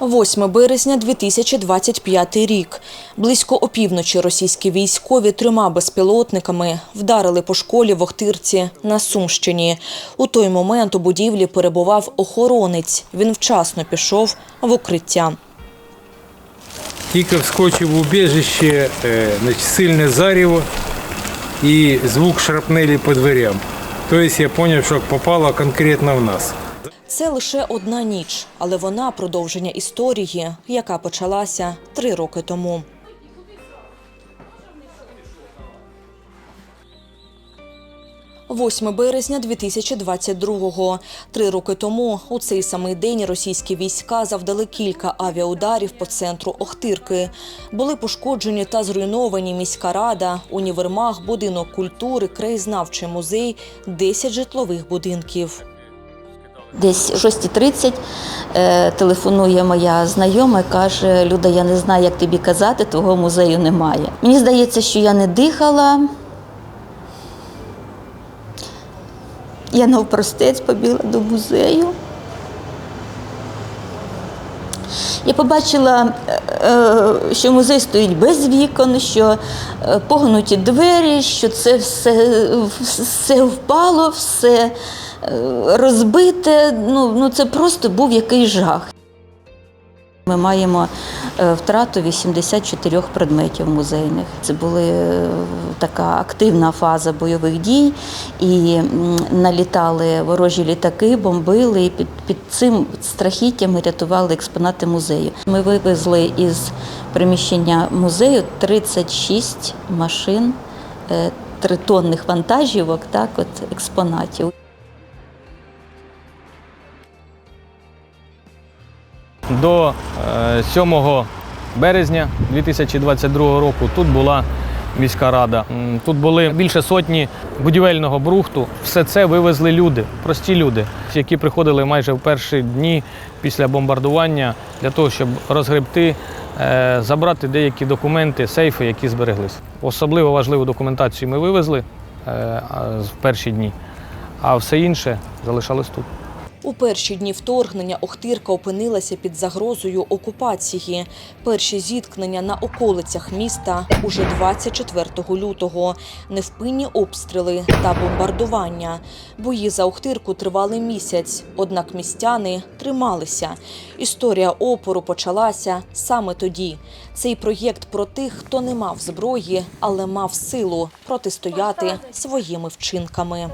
8 березня 2025 рік. Близько опівночі російські військові трьома безпілотниками вдарили по школі в Охтирці на Сумщині. У той момент у будівлі перебував охоронець. Він вчасно пішов в укриття. Тільки вскочив в убіжище, е, сильне зарево і звук шрапнелі по дверям. Тобто я зрозумів, що попало конкретно в нас. Це лише одна ніч, але вона продовження історії, яка почалася три роки тому. «8 березня 2022-го. Три роки тому у цей самий день російські війська завдали кілька авіаударів по центру Охтирки. Були пошкоджені та зруйновані міська рада, універмаг, будинок культури, краєзнавчий музей, 10 житлових будинків. Десь о 6.30 е, телефонує моя знайома і каже: Люда, я не знаю, як тобі казати, твого музею немає. Мені здається, що я не дихала. Я навпростець побігла до музею. Я побачила, е, що музей стоїть без вікон, що е, погнуті двері, що це все, все впало, все е, розбите. Ну, ну це просто був якийсь жах. Ми маємо е, втрату 84 предметів музейних. Це була така активна фаза бойових дій, і налітали ворожі літаки, бомбили, і під, під цим страхіттям рятували експонати музею. Ми вивезли із приміщення музею 36 машин, е, тритонних вантажівок, так, от, експонатів. До е, 7 березня 2022 року тут була міська рада. Тут були більше сотні будівельного брухту. Все це вивезли люди, прості люди, які приходили майже в перші дні після бомбардування для того, щоб розгребти, е, забрати деякі документи, сейфи, які збереглись. Особливо важливу документацію ми вивезли е, в перші дні, а все інше залишалось тут. У перші дні вторгнення Охтирка опинилася під загрозою окупації. Перші зіткнення на околицях міста уже 24 лютого. Невпинні обстріли та бомбардування. Бої за Охтирку тривали місяць, однак містяни трималися. Історія опору почалася саме тоді. Цей проєкт про тих, хто не мав зброї, але мав силу протистояти своїми вчинками.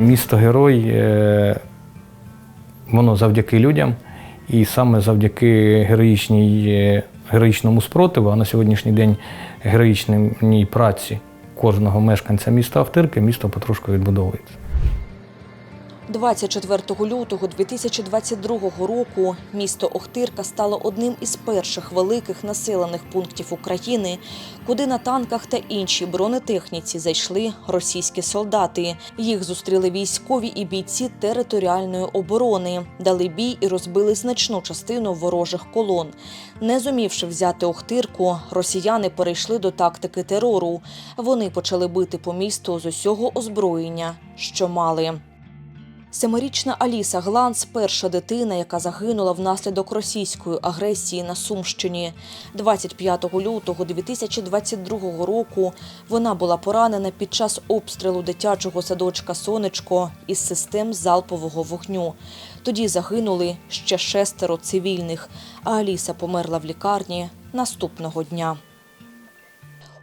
Місто герой, е, воно завдяки людям, і саме завдяки героїчній, е, героїчному спротиву, а на сьогоднішній день героїчній праці кожного мешканця міста Автирки, місто потрошку відбудовується. 24 лютого 2022 року місто Охтирка стало одним із перших великих населених пунктів України, куди на танках та іншій бронетехніці зайшли російські солдати. Їх зустріли військові і бійці територіальної оборони, дали бій і розбили значну частину ворожих колон. Не зумівши взяти Охтирку, росіяни перейшли до тактики терору. Вони почали бити по місту з усього озброєння, що мали. Семирічна Аліса Гланц – перша дитина, яка загинула внаслідок російської агресії на Сумщині. 25 лютого 2022 року вона була поранена під час обстрілу дитячого садочка «Сонечко» із систем залпового вогню. Тоді загинули ще шестеро цивільних, а Аліса померла в лікарні наступного дня.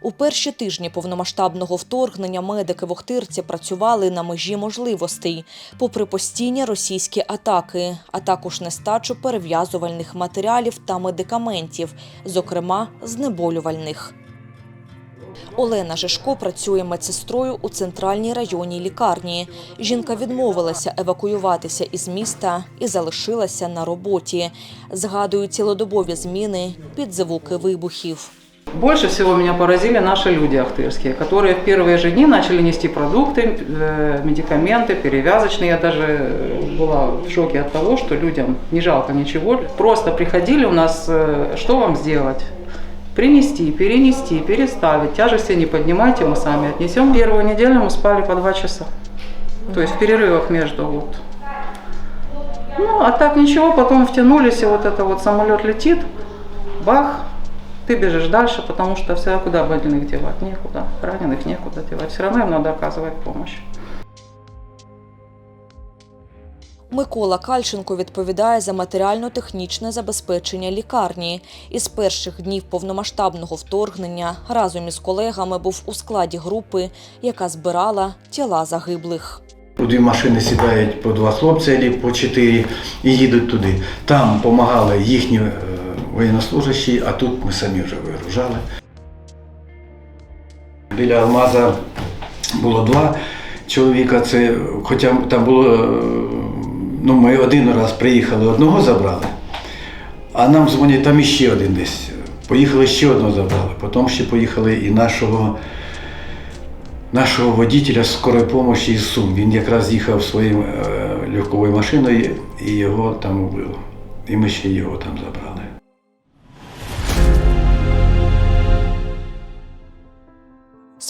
У перші тижні повномасштабного вторгнення медики в Охтирці працювали на межі можливостей, попри постійні російські атаки, а також нестачу перев'язувальних матеріалів та медикаментів, зокрема знеболювальних. Олена Жишко працює медсестрою у центральній районній лікарні. Жінка відмовилася евакуюватися із міста і залишилася на роботі. Згадують цілодобові зміни під звуки вибухів. Больше всего меня поразили наши люди ахтырские, которые в первые же дни начали нести продукты, э, медикаменты, перевязочные. Я даже э, была в шоке от того, что людям не жалко ничего. Просто приходили у нас, э, что вам сделать? Принести, перенести, переставить. Тяжести не поднимайте, мы сами отнесем. Первую неделю мы спали по два часа. То есть в перерывах между вот. Ну, а так ничего, потом втянулись, и вот это вот самолет летит, бах, ты бежишь дальше, потому что всегда куда больных девать? Некуда. Раненых некуда девать. Все равно им надо оказывать помощь. Микола Кальченко відповідає за матеріально-технічне забезпечення лікарні. Із перших днів повномасштабного вторгнення разом із колегами був у складі групи, яка збирала тіла загиблих. У дві машини сідають по два хлопці або по чотири і їдуть туди. Там допомагали їхні е, воєннослужащі, а тут ми самі вже вигружали. Біля Алмаза було два чоловіка. Це, хоча там було, е, ну ми один раз приїхали, одного забрали, а нам дзвонять, там іще один десь. Поїхали ще одного забрали, потім ще поїхали і нашого нашого водителя скорої допомоги із Сум. Він якраз їхав своєю е, легковою машиною і його там убило. І ми ще його там забрали.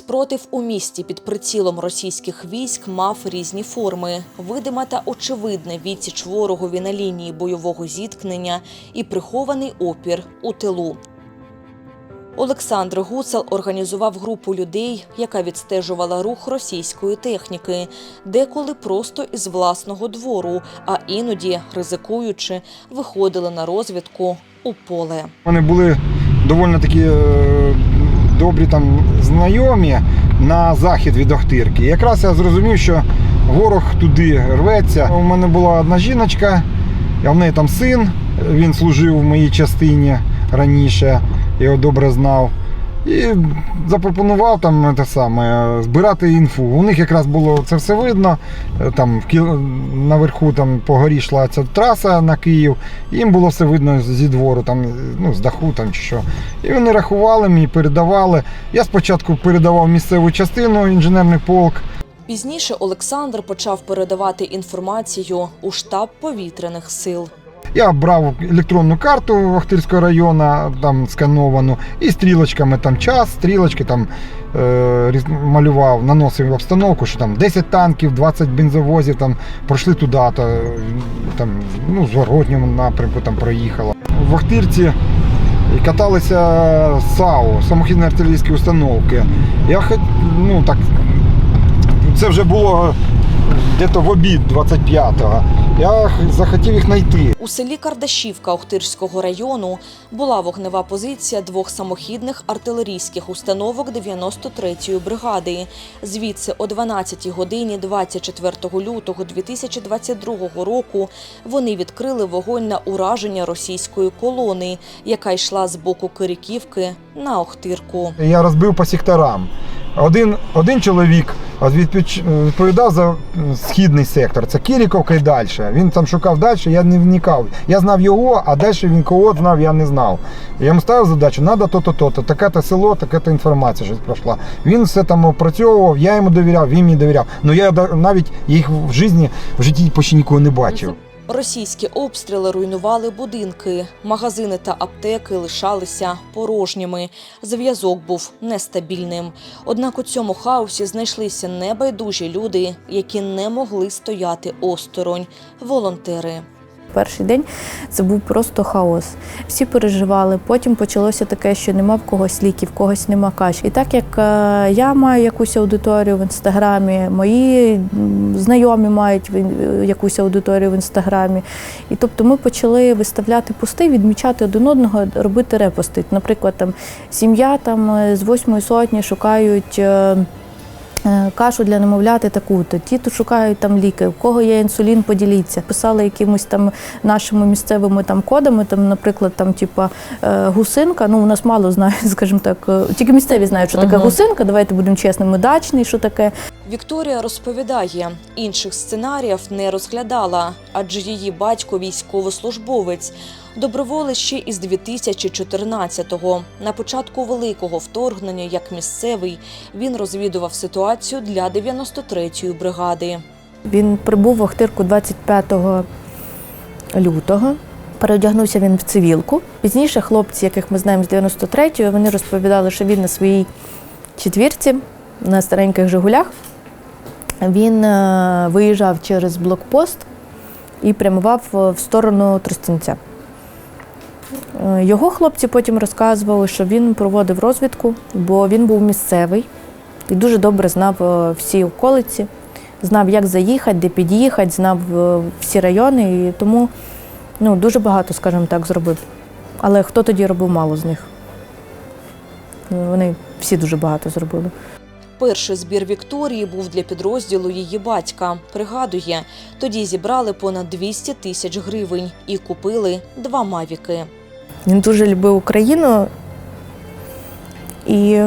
Спротив у місті під прицілом російських військ мав різні форми: видима та очевидна відсіч ворогові на лінії бойового зіткнення і прихований опір у тилу. Олександр Гуцал організував групу людей, яка відстежувала рух російської техніки, деколи просто із власного двору, а іноді, ризикуючи, виходили на розвідку у поле. Вони були доволі такі е, добрі там знайомі на захід від Охтирки. І якраз я зрозумів, що ворог туди рветься. У мене була одна жіночка, а в неї там син. Він служив в моїй частині раніше, я його добре знав. І запропонував там те саме збирати інфу. У них якраз було це все видно. Е, Там наверху там по горі йшла ця траса на Київ. Їм було все видно зі двору, там, ну, з даху там чи що. І вони рахували мені, передавали. Я спочатку передавав місцеву частину, інженерний полк. Пізніше Олександр почав передавати інформацію у штаб повітряних сил. Я брав електронну карту Охтирського району, там скановану, і стрілочками там час, стрілочки там е, малював, наносив обстановку, що там 10 танків, 20 бензовозів там пройшли туди, то, там, ну, з Воротньому напрямку там проїхало. В Охтирці каталися САУ, самохідні артилерійські установки. Я ну так, це вже було десь в обід 25-го. Я захотів їх знайти. У селі Кардашівка Охтирського району була вогнева позиція двох самохідних артилерійських установок 93-ї бригади. Звідси о 12 годині 24 лютого 2022 року вони відкрили вогонь на ураження російської колони, яка йшла з боку Кириківки на Охтирку. Я розбив по секторам. Один, один чоловік відпіч- відповідав за східний сектор, це Кіріковка і далі. Він там шукав далі, я не вникав. Я знав його, а далі він кого знав, я не знав. Я йому ставив задачу, треба то-то, то-то, таке-то село, така-то інформація щось пройшла. Він все там опрацьовував, я йому довіряв, він мені довіряв. Ну я навіть їх в житті, в житті почти нікого не бачив. Російські обстріли руйнували будинки, магазини та аптеки лишалися порожніми. Зв'язок був нестабільним. Однак у цьому хаосі знайшлися небайдужі люди, які не могли стояти осторонь волонтери. Перший день це був просто хаос. Всі переживали. Потім почалося таке, що нема в когось ліків, в когось нема каш. І так як е, я маю якусь аудиторію в інстаграмі, мої знайомі мають якусь аудиторію в інстаграмі. І тобто ми почали виставляти пости, відмічати один одного, робити репости. Наприклад, там сім'я там е, з восьмої сотні шукають. Е, Кашу для немовляти таку-то, ті то шукають там ліки, у кого є інсулін, поділіться. Писали якимось там нашими місцевими там кодами, там, наприклад, там, типа е, гусинка. Ну, у нас мало знають, скажімо так, е, тільки місцеві знають, що таке угу. гусинка. Давайте будемо чесними, дачний, що таке. Вікторія розповідає, інших сценаріїв не розглядала, адже її батько військовослужбовець. Доброволець ще із 2014-го. На початку великого вторгнення, як місцевий, він розвідував ситуацію для 93-ї бригади. Він прибув в Охтирку 25 лютого. Переодягнувся він в цивілку. Пізніше хлопці, яких ми знаємо з 93-ї, вони розповідали, що він на своїй четвірці на стареньких Жигулях. Він е, виїжджав через блокпост і прямував е, в сторону Тростянця. Е, Його хлопці потім розказували, що він проводив розвідку, бо він був місцевий і дуже добре знав всі околиці, знав, як заїхати, де під'їхати, знав всі райони, і тому ну, дуже багато, скажімо так, зробив. Але хто тоді робив мало з них? Вони всі дуже багато зробили. Перший збір Вікторії був для підрозділу її батька. Пригадує, тоді зібрали понад 200 тисяч гривень і купили два мавіки. Він дуже любив Україну і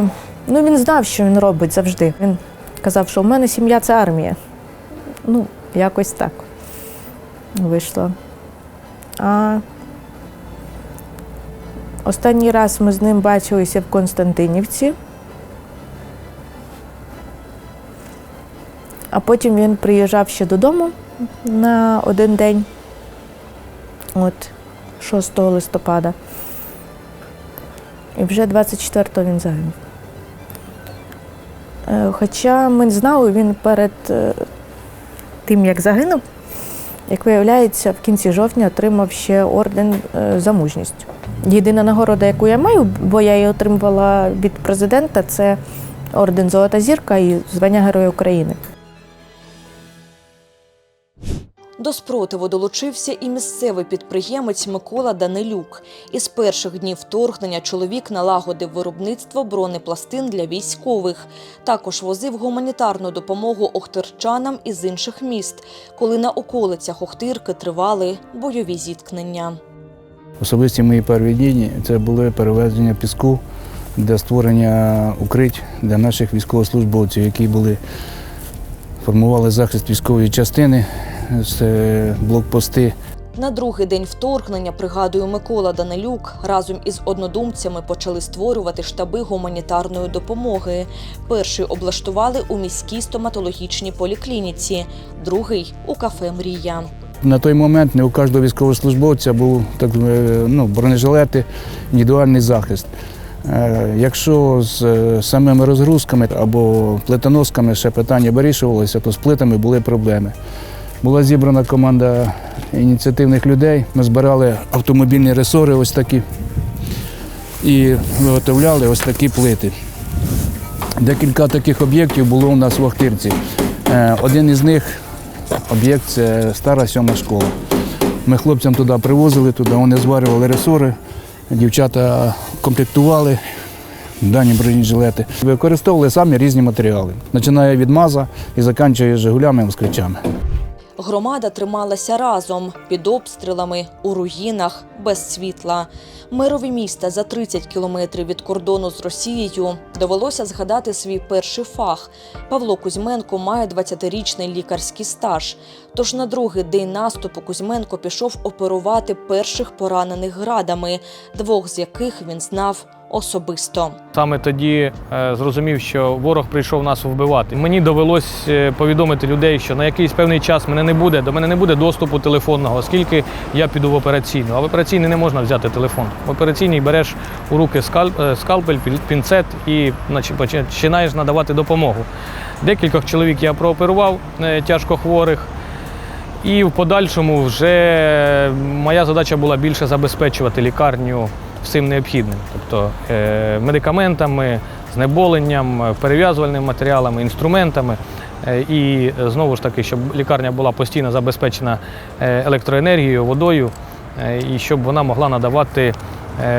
ну, він знав, що він робить завжди. Він казав, що у мене сім'я це армія. Ну, якось так вийшло. А останній раз ми з ним бачилися в Константинівці. А потім він приїжджав ще додому на один день. От 6 листопада. І вже 24-го він загинув. Е, Хоча ми знали, він перед е, тим, як загинув, як виявляється, в кінці жовтня отримав ще орден е, за мужність. Єдина нагорода, яку я маю, бо я її отримувала від президента, це орден Золота зірка і звання Героя України. До спротиву долучився і місцевий підприємець Микола Данилюк. Із перших днів вторгнення чоловік налагодив виробництво бронепластин для військових. Також возив гуманітарну допомогу охтирчанам із інших міст, коли на околицях Охтирки тривали бойові зіткнення. Особисті мої перві дні це були перевезення піску для створення укрить для наших військовослужбовців, які були, формували захист військової частини, блокпости. На другий день вторгнення, пригадує Микола Данилюк, разом із однодумцями почали створювати штаби гуманітарної допомоги. Перший облаштували у міській стоматологічній поліклініці, другий у кафе Мрія. На той момент не у кожного військовослужбовця був так, е, ну, бронежилети, індивідуальний захист. Е, Якщо з е, самими розгрузками або плитоносками ще питання вирішувалося, то з плитами були проблеми. Була зібрана команда ініціативних людей. Ми збирали автомобільні ресори ось такі і виготовляли ось такі плити. Декілька таких об'єктів було у нас в Охтирці. Е, Один із них об'єкт це стара сьома школа. Ми хлопцям туди привозили, туди вони зварювали ресори, дівчата комплектували дані бронежилети. Використовували самі різні матеріали, починає від маза і закінчує жигулями і москвичами. Громада трималася разом під обстрілами у руїнах без світла. Мерові міста за 30 кілометрів від кордону з Росією довелося згадати свій перший фах. Павло Кузьменко має 20-річний лікарський стаж. Тож на другий день наступу Кузьменко пішов оперувати перших поранених градами, двох з яких він знав особисто. Саме тоді е, зрозумів, що ворог прийшов нас вбивати. Мені довелось е, повідомити людей, що на якийсь певний час мене не буде, до мене не буде доступу телефонного, оскільки я піду в операційну. А в операційній не можна взяти телефон. В операційній береш у руки е, скальпель, пінцет і починаєш надавати допомогу. Декількох чоловік я прооперував е, тяжкохворих. І в подальшому вже моя задача була більше забезпечувати лікарню всім необхідним, тобто е, медикаментами, знеболенням, перев'язувальними матеріалами, інструментами. Е, І знову ж таки, щоб лікарня була постійно забезпечена е, електроенергією, водою, і щоб вона могла надавати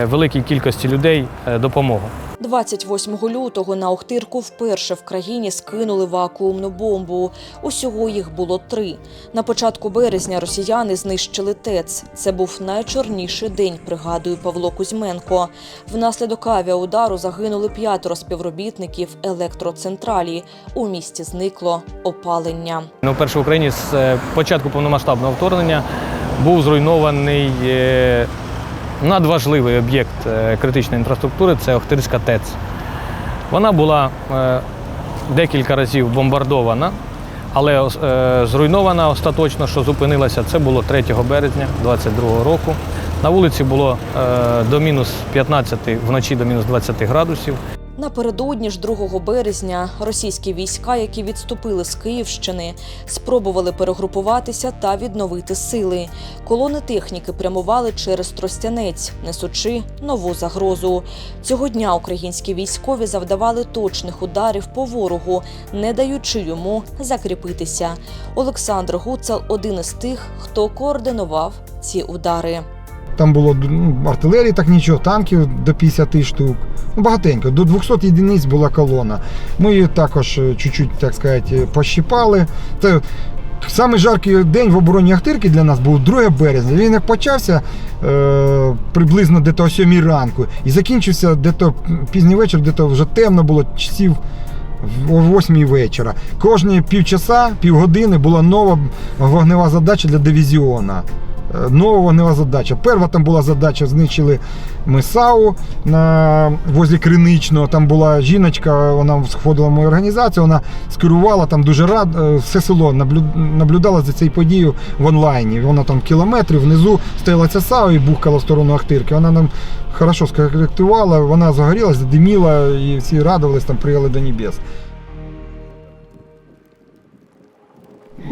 великій кількості людей допомогу. 28 лютого на Охтирку вперше в країні скинули вакуумну бомбу. Усього їх було три. На початку березня росіяни знищили ТЕЦ. Це був найчорніший день, пригадує Павло Кузьменко. Внаслідок авіаудару загинули п'ятеро співробітників електроцентралі. У місті зникло опалення. Ну, вперше в Україні з е, початку повномасштабного вторгнення був зруйнований е, надважливий об'єкт е, критичної інфраструктури це Охтирська ТЕЦ. Вона була е, декілька разів бомбардована, Але е, зруйнована остаточно, що зупинилася, це було 3 березня 2022 року. На вулиці було до мінус 15, вночі до мінус 20 градусів. Напередодні ж 2 березня російські війська, які відступили з Київщини, спробували перегрупуватися та відновити сили. Колони техніки прямували через Тростянець, несучи нову загрозу. Цього дня українські військові завдавали точних ударів по ворогу, не даючи йому закріпитися. Олександр Гуцел один із тих, хто координував ці удари. Там було ну, артилерії, так нічого, танків до 50 штук. Ну, багатенько, до 200 єдиниць була колона. Ми її також е, чуть-чуть, так сказати, пощипали. Це Самий жаркий день в обороні Ахтирки для нас був 2 березня. Він як почався е, приблизно десь о 7 ранку і закінчився десь пізній вечір, десь вже темно було часів о 8 вечора. Кожні півчаса, півгодини була нова вогнева задача для дивізіона. Е, Нова задача. Перша там була задача, знищили ми САУ на возле Криничного. Там була жіночка, вона входила в мою організацію, вона скерувала там дуже рад, е, все село наблюдала за цією подією в онлайні. Вона там кілометрів внизу стояла ця САУ і бухкала в сторону Ахтирки. Вона нам хорошо скоректувала, вона загорілась, задиміла і всі радувались, там прияли до небес.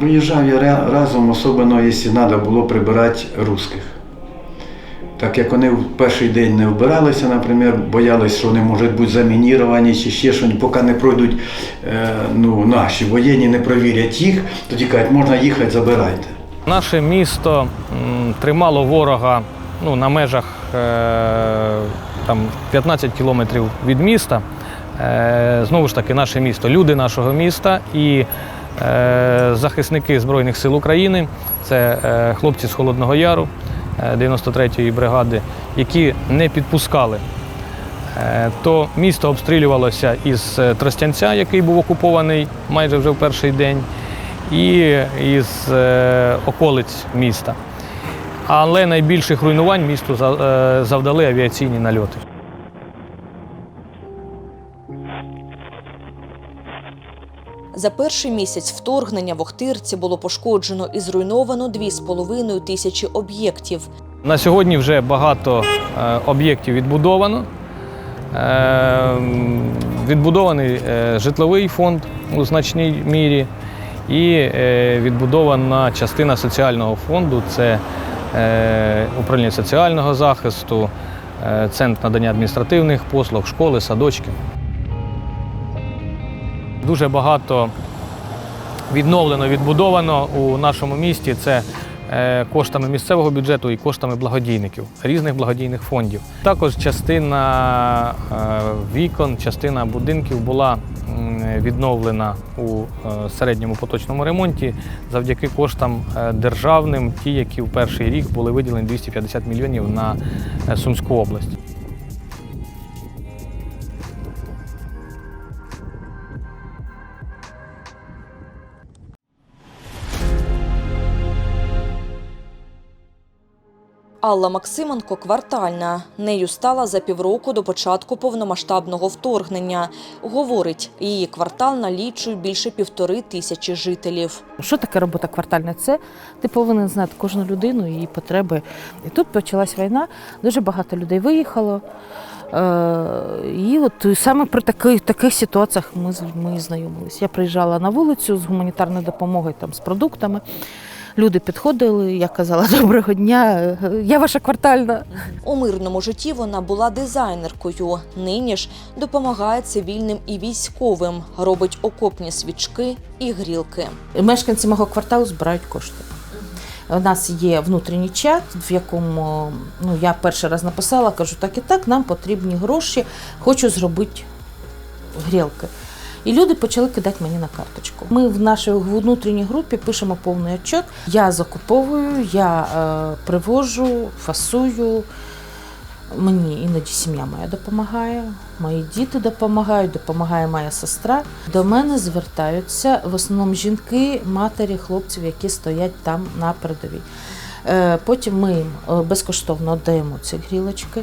Виїжджав я разом, особливо, якщо треба було прибирати русських. Так як вони в перший день не вбиралися, наприклад, боялись, що вони можуть бути замініровані чи ще щось, поки не пройдуть е, ну, наші воєнні, не провірять їх, тоді кажуть, можна їхати, забирайте. Наше місто тримало ворога ну, на межах е, там, 15 кілометрів від міста. Е, знову ж таки, наше місто, люди нашого міста і захисники Збройних сил України, це е, хлопці з Холодного Яру е, 93-ї бригади, які не підпускали Е, то місто обстрілювалося із е, Тростянця, який був окупований майже вже в перший день, і із е, околиць міста. Але найбільших руйнувань місту за- е, завдали авіаційні нальоти. За перший місяць вторгнення в Охтирці було пошкоджено і зруйновано 2,5 тисячі об'єктів. На сьогодні вже багато е, об'єктів відбудовано. Е, Відбудований е, житловий фонд у значній мірі і відбудована частина соціального фонду це управління соціального захисту, центр надання адміністративних послуг, школи, садочки. Дуже багато відновлено, відбудовано у нашому місті. Це е, коштами місцевого бюджету і коштами благодійників, різних благодійних фондів. Також частина е, вікон, частина будинків була відновлена у е, середньому поточному ремонті завдяки коштам державним, ті, які в перший рік були виділені 250 мільйонів на Сумську область. Алла Максименко квартальна. Нею стала за півроку до початку повномасштабного вторгнення. Говорить, її квартал налічує більше півтори тисячі жителів. Що таке робота квартальна? Це ти повинен знати кожну людину, її потреби. І тут почалась війна, дуже багато людей виїхало. Е, І от саме при таких, таких ситуаціях ми людьми знайомилися. Я приїжджала на вулицю з гуманітарною допомогою, там, з продуктами. Люди підходили, я казала доброго дня, я ваша квартальна. У мирному житті вона була дизайнеркою. Нині ж допомагає цивільним і військовим, робить окопні свічки і грілки. Мешканці мого кварталу збирають кошти. У нас є внутрішній чат, в якому ну, я перший раз написала, кажу, так і так, нам потрібні гроші, хочу зробити грілки. І люди почали кидати мені на карточку. Ми в нашій внутрішній групі пишемо повний отчет. Я закуповую, я е, привожу, фасую. Мені іноді сім'я моя допомагає, мої діти допомагають, допомагає моя сестра. До мене звертаються в основному жінки, матері, хлопців, які стоять там на передовій. Е, Потім ми їм е, безкоштовно даємо ці грілочки.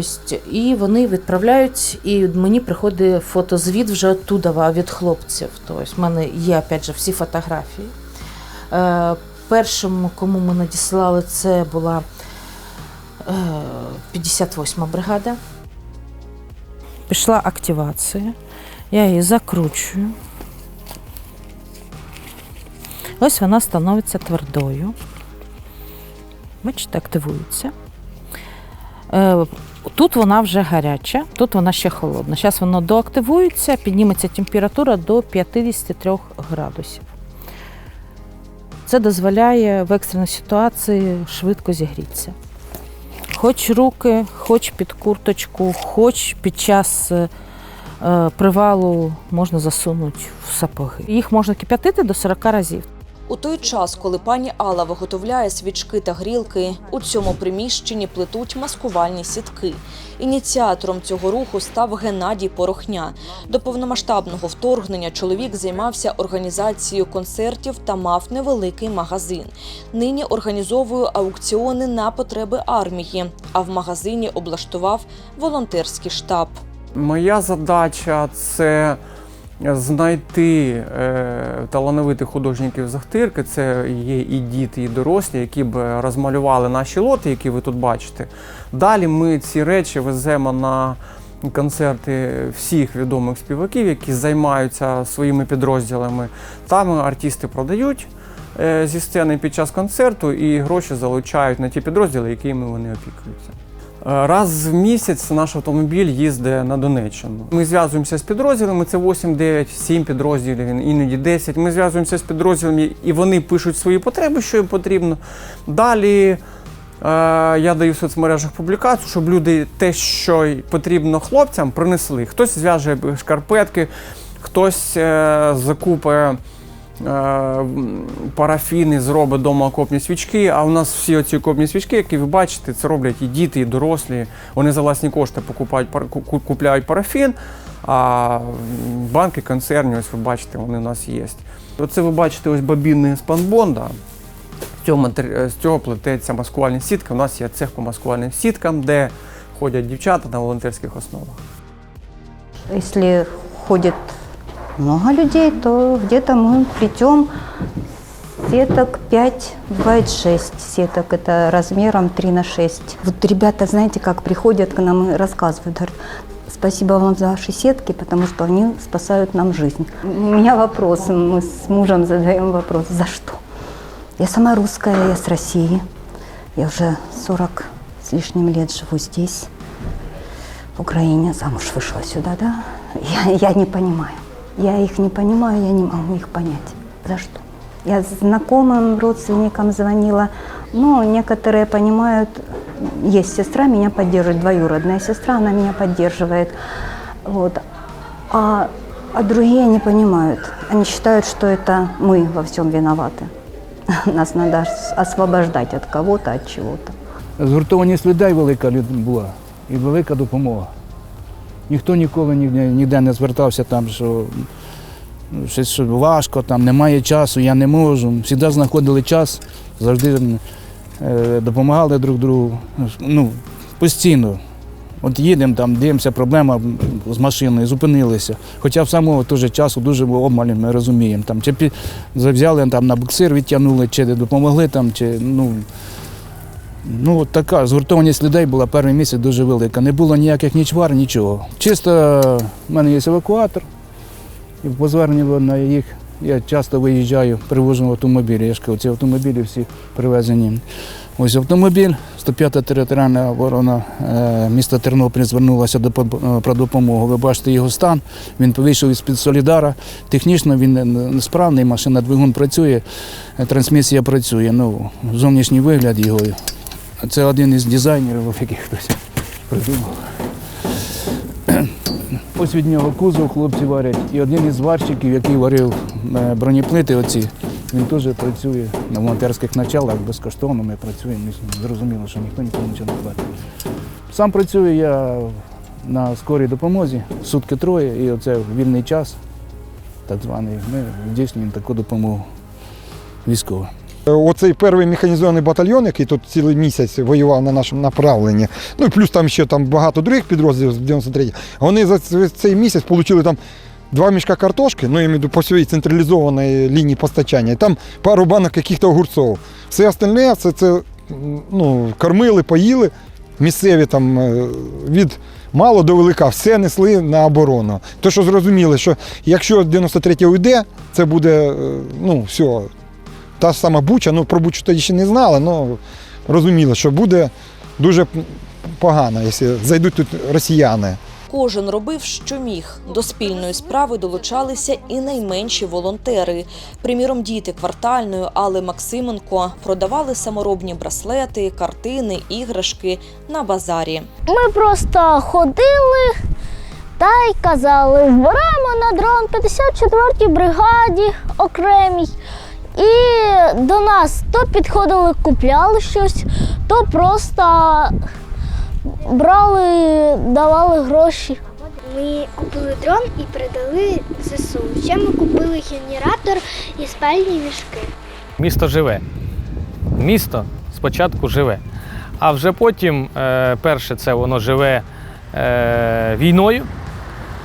Тобто, і вони відправляють, і мені приходить фотозвіт вже оттуда від хлопців. Тобто, в мене є опять же всі фотографії. Е, першим, кому ми надіслали, це була е, 58 бригада. Пішла активація. Я її закручую. Ось вона становиться твердою. Бачите, активується. Тут вона вже гаряча, тут вона ще холодна. Зараз воно доактивується, підніметься температура до 53 градусів. Це дозволяє в екстреній ситуації швидко зігрітися. Хоч руки, хоч під курточку, хоч під час е, привалу можна засунути в сапоги. Їх можна кип'ятити до 40 разів. У той час, коли пані Алла виготовляє свічки та грілки, у цьому приміщенні плетуть маскувальні сітки. Ініціатором цього руху став Геннадій Порохня. До повномасштабного вторгнення чоловік займався організацією концертів та мав невеликий магазин. Нині організовує аукціони на потреби армії, а в магазині облаштував волонтерський штаб. Моя задача це знайти е, талановитих художників з Ахтирки. Це є і діти, і дорослі, які б розмалювали наші лоти, які ви тут бачите. Далі ми ці речі веземо на концерти всіх відомих співаків, які займаються своїми підрозділами. Там артисти продають е, зі сцени під час концерту і гроші залучають на ті підрозділи, якими вони опікуються. Раз в місяць наш автомобіль їздить на Донеччину. Ми зв'язуємося з підрозділами, це 8, 9, 7 підрозділів, іноді 10. Ми зв'язуємося з підрозділами, і вони пишуть свої потреби, що їм потрібно. Далі е, я даю в соцмережах публікацію, щоб люди те, що потрібно хлопцям, принесли. Хтось зв'яже шкарпетки, хтось е, закупить е, парафіни, зробить вдома окопні свічки. А у нас всі оці окопні свічки, які ви бачите, це роблять і діти, і дорослі. Вони за власні кошти покупають купляють парафін. А банки, концерні, ось ви бачите, вони у нас є. Оце ви бачите ось з панбонда. З цього, з цього плететься маскувальні сітки. У нас є цех по маскувальним сіткам, де ходять дівчата на волонтерських основах. Если ходит много людей, то где-то мы плетем сеток 5, бывает 6 сеток, это размером 3 на 6. Вот ребята, знаете, как приходят к нам и рассказывают, спасибо вам за ваши сетки, потому что они спасают нам жизнь. У меня вопрос, мы с мужем задаем вопрос, за что? Я сама русская, я с России, я уже 40 с лишним лет живу здесь в Украине, замуж вышла сюда, да? Я, я не понимаю. Я их не понимаю, я не могу их понять. За что? Я знакомым, родственникам звонила. Ну, некоторые понимают, есть сестра, меня поддерживает, двоюродная сестра, она меня поддерживает. Вот. А, а другие не понимают. Они считают, что это мы во всем виноваты. Нас надо ос- освобождать от кого-то, от чего-то. Згуртованість людей велика люд- була і велика допомога. Ніхто ніколи ніде, не звертався там, що ну, щось що важко, там немає часу, я не можу. Завжди знаходили час, завжди е, допомагали друг другу. Ну, постійно. От їдемо там, дивимося, проблема з машиною, зупинилися. Хоча в самого теж часу дуже було обмаль, ми розуміємо. Там, чи взяли там, на буксир, відтягнули, чи допомогли там, чи ну. Ну, от така згуртованість людей була перший місяць дуже велика. Не було ніяких ні чвар, нічого. Чисто в мене є евакуатор, і по зверненню на їх я часто виїжджаю, привожу автомобілі. Я ж кажу, ці автомобілі всі привезені. Ось автомобіль, 105-та територіальна оборона е, міста Тернопіль звернулася до е, про допомогу. Ви бачите його стан. Він вийшов із-під Солідара. Технічно він несправний, машина двигун працює, е, трансмісія працює. Ну, зовнішній вигляд його. Це один із дизайнерів, яких хтось придумав. Ось від нього кузов хлопці варять. І один із варщиків, який варив е, бронеплити, оці, він теж працює на волонтерських началах безкоштовно. Ми працюємо. Зрозуміло, що ніхто нікому нічого не платить. Сам працюю я на скорій допомозі, сутки троє, і оце вільний час, так званий, ми здійснюємо таку допомогу військовим. Оцей перший механізований батальйон, який тут цілий місяць воював на нашому направленні, ну і плюс там ще там багато других підрозділів з 93 вони за цей місяць отримали там два мішка картошки, ну я маю по своїй централізованій лінії постачання, і там пару банок яких-то огурців. Все остальне це, це ну, кормили, поїли. Місцеві там е, від мало до велика все несли на оборону. То, що зрозуміли, що якщо 93 уйде, це буде е, ну, все, та ж сама Буча, ну про Бучу тоді ще не знали, але розуміли, що буде дуже погано, якщо зайдуть тут росіяни. Кожен робив, що міг. До спільної справи долучалися і найменші волонтери. Приміром, діти квартальної Алли Максименко продавали саморобні браслети, картини, іграшки на базарі. Ми просто ходили та й казали, збираємо на дрон 54-й бригаді окремій. І до нас то підходили, купляли щось, то просто брали, давали гроші. Ми купили дрон і передали ЗСУ. Ще ми купили генератор і спальні мішки. Місто живе. Місто спочатку живе. А вже потім, е, перше, це воно живе е, війною,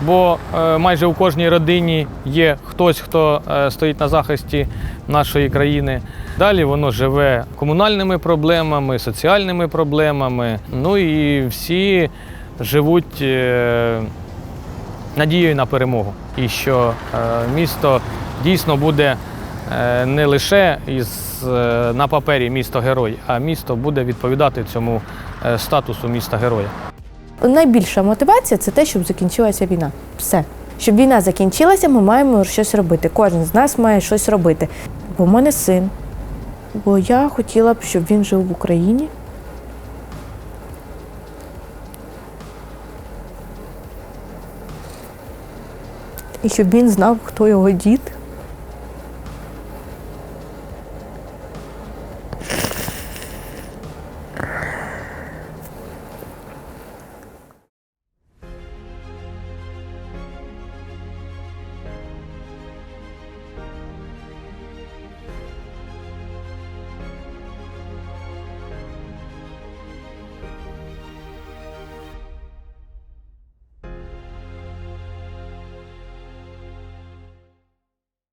бо е, майже у кожній родині є хтось, хто е, стоїть на захисті нашої країни. Далі воно живе комунальними проблемами, соціальними проблемами. Ну і всі живуть е, надією на перемогу. І що місто дійсно буде не лише із, на папері місто герой, а місто буде відповідати цьому статусу міста героя. Найбільша мотивація це те, щоб закінчилася війна. Все. Щоб війна закінчилася, ми маємо щось робити. Кожен з нас має щось робити. Бо в мене син. Бо я хотіла б, щоб він жив в Україні. І щоб він знав, хто його дід.